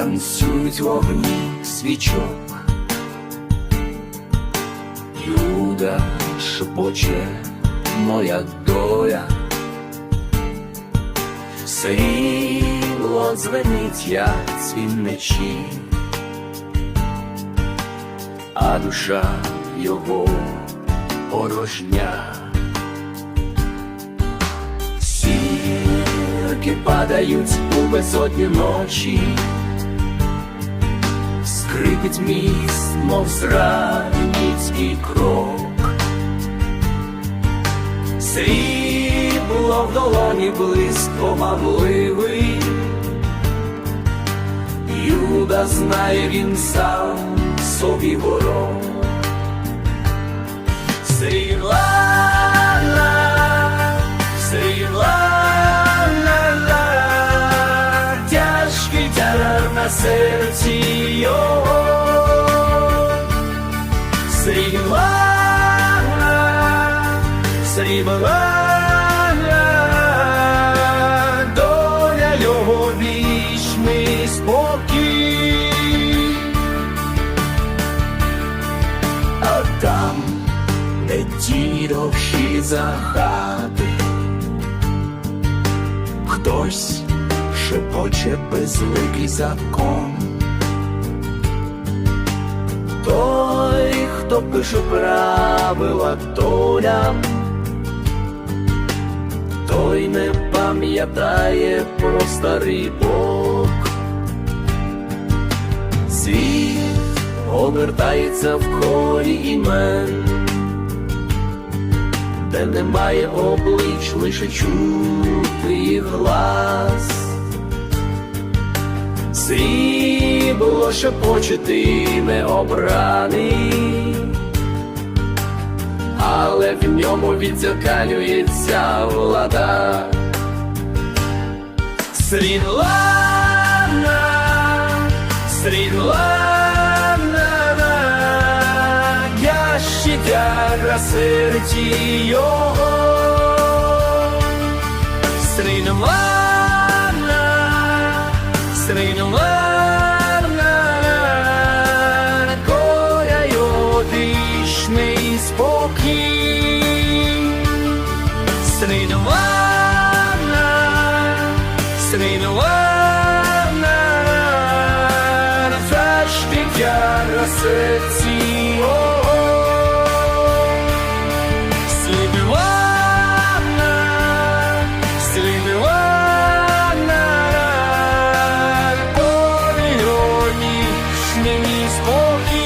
танцюють вогні свічок. Юда шепоче моя доля, срібло дзвенить, як дзвінничі, а душа його порожня. Сірки падають у безодні ночі, скрипить міст, мов зрадницький крок. Срібло в долоні близько мавливий, Юда знає він сам собі ворог. Сріблана, сріблана, тяжкий тягар на серці А там, де за хати, хтось шепоче безликий закон. Хто пише правила долям, той не пам'ятає про старий Бог. Світ обертається в колі імен, де немає облич, лише чути їх глас. Срібло шепоче ти не але в ньому відзеркалюється влада. Срідлана, срідлана, я щитяра серці його. Срідлана, срідлана, горя серці. Мені спокій